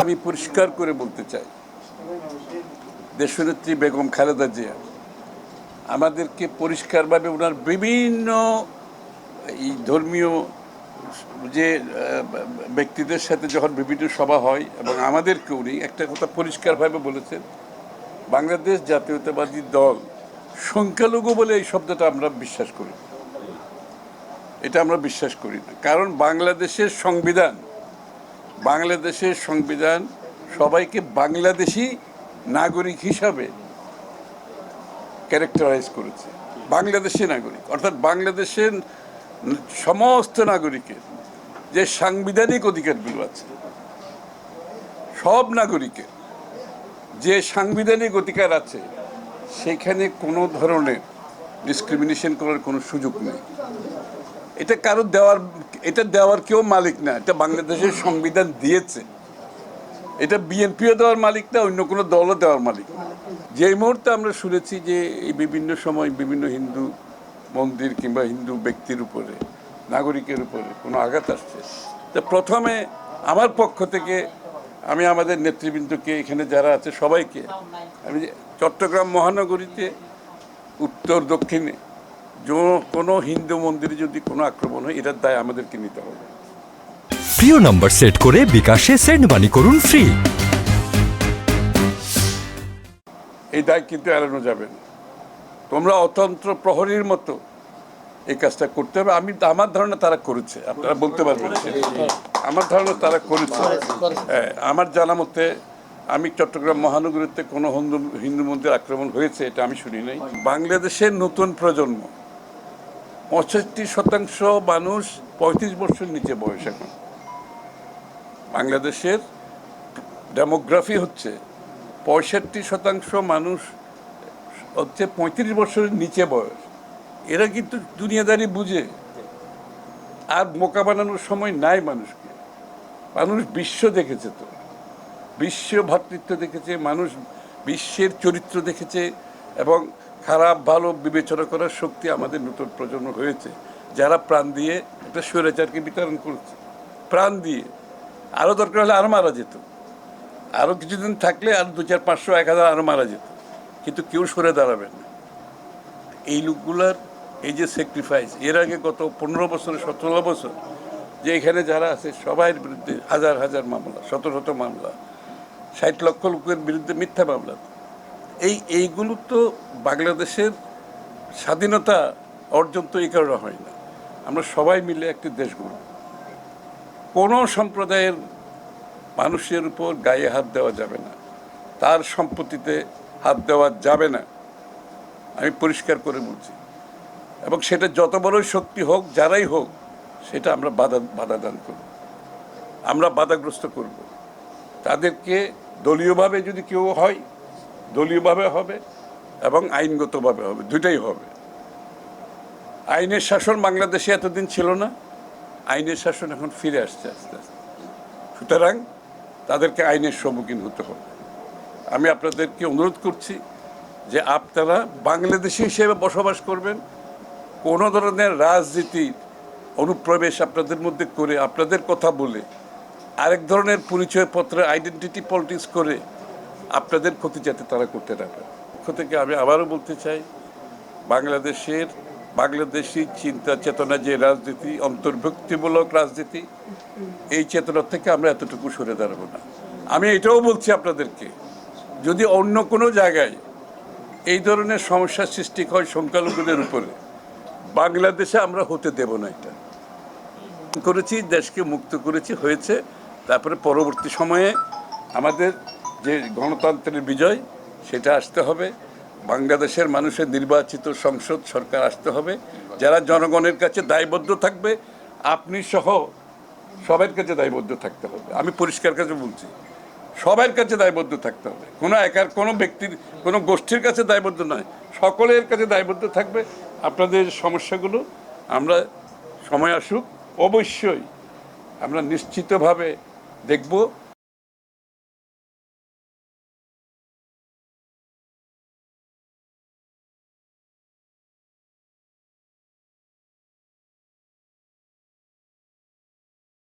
আমি পরিষ্কার করে বলতে চাই, দেশনেত্রী বেগম খালেদা জিয়া, আমাদেরকে পরিষ্কারভাবে ওনার বিভিন্ন এই ধর্মীয় যে ব্যক্তিদের সাথে যখন বিভিন্ন সভা হয় এবং আমাদেরকে উনি একটা কথা পরিষ্কারভাবে বলেছেন বাংলাদেশ জাতীয়তাবাদী দল সংখ্যালঘু বলে এই শব্দটা আমরা বিশ্বাস করি। এটা আমরা বিশ্বাস করি না। কারণ বাংলাদেশের সংবিধান বাংলাদেশের সংবিধান সবাইকে বাংলাদেশি নাগরিক হিসাবে ক্যারেক্টারাইজ করেছে। বাংলাদেশি নাগরিক, অর্থাৎ বাংলাদেশের সমস্ত নাগরিকের যে সাংবিধানিক অধিকারগুলো আছে, সব নাগরিকের যে সাংবিধানিক অধিকার আছে, সেখানে কোনো ধরনের ডিসক্রিমিনেশন করার কোনো সুযোগ নেই। এটা কারও দেওয়ার, এটা দেওয়ার কেউ মালিক না, এটা বাংলাদেশের সংবিধান দিয়েছে। এটা বিএনপিও দেওয়ার মালিক না, অন্য কোনো দলও দেওয়ার মালিক না। যেই মুহূর্তে আমরা শুনেছি যে এই বিভিন্ন সময় বিভিন্ন হিন্দু মন্দির কিংবা হিন্দু ব্যক্তির উপরে, নাগরিকের উপরে কোনো আঘাত আসছে, তা প্রথমে আমার পক্ষ থেকে আমি আমাদের নেতৃবৃন্দকে এখানে যারা আছে সবাইকে আমি চট্টগ্রাম মহানগরীতে উত্তর দক্ষিণে যো- কোনো হিন্দু মন্দিরে যদি কোনো আক্রমণ হয় এটার দায় আমাদেরকে নিতে হবে। প্রিয় নম্বর সেট করে বিকাশে সেন্ড মানি করুন ফ্রি। এই দায় কিন্তু এড়ানো যাবে না। তোমরা অতন্ত্র প্রহরীর মতো এই কাজটা করতে হবে। আমি আমার ধারণা তারা করেছে। আপনারা বলতে পারবেন। আমার ধারণা তারা করেছে। হ্যাঁ, আমার জানা মতে আমি চট্টগ্রাম মহানগরীতে কোনো হিন্দু হিন্দু মন্দির আক্রমণ হয়েছে এটা আমি শুনি নাই। বাংলাদেশের নতুন প্রজন্ম পঁয়ষট্টি শতাংশ মানুষ পঁয়ত্রিশ বছর নিচে বয়স এখন। বাংলাদেশের ডেমোগ্রাফি হচ্ছে পঁয়ষট্টি শতাংশ মানুষ হচ্ছে পঁয়ত্রিশ বছরের নিচে বয়স। এরা কিন্তু দুনিয়াদারি বুঝে। আর মোকা বানানোর সময় নাই মানুষকে। মানুষ বিশ্ব দেখেছে তো। বিশ্ব ভাতৃত্ব দেখেছে, মানুষ বিশ্বের চরিত্র দেখেছে এবং খারাপ, ভালো বিবেচনা করার শক্তি আমাদের নতুন প্রজন্ম হয়েছে। যারা প্রাণ দিয়ে একটা স্বৈরাচারকে বিতরণ করেছে। প্রাণ দিয়ে। আরও দরকার হলে আরও মারা যেত। আরও কিছুদিন থাকলে আর দু চার, পাঁচশো, এক হাজার আরও মারা যেত। কিন্তু কেউ সরে দাঁড়াবেন না। এই লোকগুলার এই যে স্যাক্রিফাইস এর আগে গত পনেরো বছর, সতেরো বছর যে এখানে যারা আছে সবাই বিরুদ্ধে হাজার হাজার মামলা, শত শত মামলা, ষাট লক্ষ লোকের বিরুদ্ধে মিথ্যা মামলা। এই, এইগুলো তো বাংলাদেশের স্বাধীনতা অর্জন তো এই কারণে হয় না। আমরা সবাই মিলে একটি দেশ গড়ব। কোনো সম্প্রদায়ের মানুষের উপর গায়ে হাত দেওয়া যাবে না। তার সম্পত্তিতে হাত দেওয়া যাবে না। আমি পরিষ্কার করে বলছি। এবং সেটা যত বড়ই শক্তি হোক, যারাই হোক, সেটা আমরা বাধা বাধা দান করব। আমরা বাধাগ্রস্ত করব। তাদেরকে দলীয়ভাবে যদি কেউ হয়, দলীয়ভাবে হবে এবং আইনগতভাবে হবে দুটাই হবে। আইনের শাসন বাংলাদেশে এতদিন ছিল না, আইনের শাসন এখন ফিরে আসছে আস্তে আস্তে। সুতরাং তাদেরকে আইনের সম্মুখীন হতে হবে। আমি আপনাদেরকে অনুরোধ করছি যে আপনারা বাংলাদেশি হিসেবে বসবাস করবেন কোনো ধরনের রাজনীতির অনুপ্রবেশ আপনাদের মধ্যে করে, আপনাদের কথা বলে, আরেক ধরনের পরিচয়পত্র আইডেন্টিটি পলিটিক্স করে আপনাদের ক্ষতি যাতে তারা করতে পারে। পক্ষ থেকে আমি আবারও বলতে চাই, বাংলাদেশের, বাংলাদেশি চিন্তা চেতনা যে রাজনীতি, অন্তর্ভুক্তিমূলক রাজনীতি, এই চেতনা থেকে আমরা এতটুকু সরে দাঁড়াবো না। আমি এটাও বলছি আপনাদেরকে, যদি অন্য কোনো জায়গায় এই ধরনের সমস্যার সৃষ্টি হয় সংখ্যালঘুদের উপরে বাংলাদেশে আমরা হতে দেব না এটা। করেছি, দেশকে মুক্ত করেছি, হয়েছে। তারপরে পরবর্তী সময়ে আমাদের যে গণতন্ত্রের বিজয়, সেটা আসতে হবে। বাংলাদেশের মানুষের নির্বাচিত সংসদ সরকার আসতে হবে। যারা জনগণের কাছে দায়বদ্ধ থাকবে, আপনি সহ সবার কাছে দায়বদ্ধ থাকতে হবে। আমি পরিষ্কার কাছে বলছি, সবার কাছে দায়বদ্ধ থাকতে হবে। কোনো একার, কোনো ব্যক্তির, কোনো গোষ্ঠীর কাছে দায়বদ্ধ নয়, সকলের কাছে দায়বদ্ধ থাকবে। আপনাদের সমস্যাগুলো আমরা সময় আসুক অবশ্যই আমরা নিশ্চিতভাবে দেখব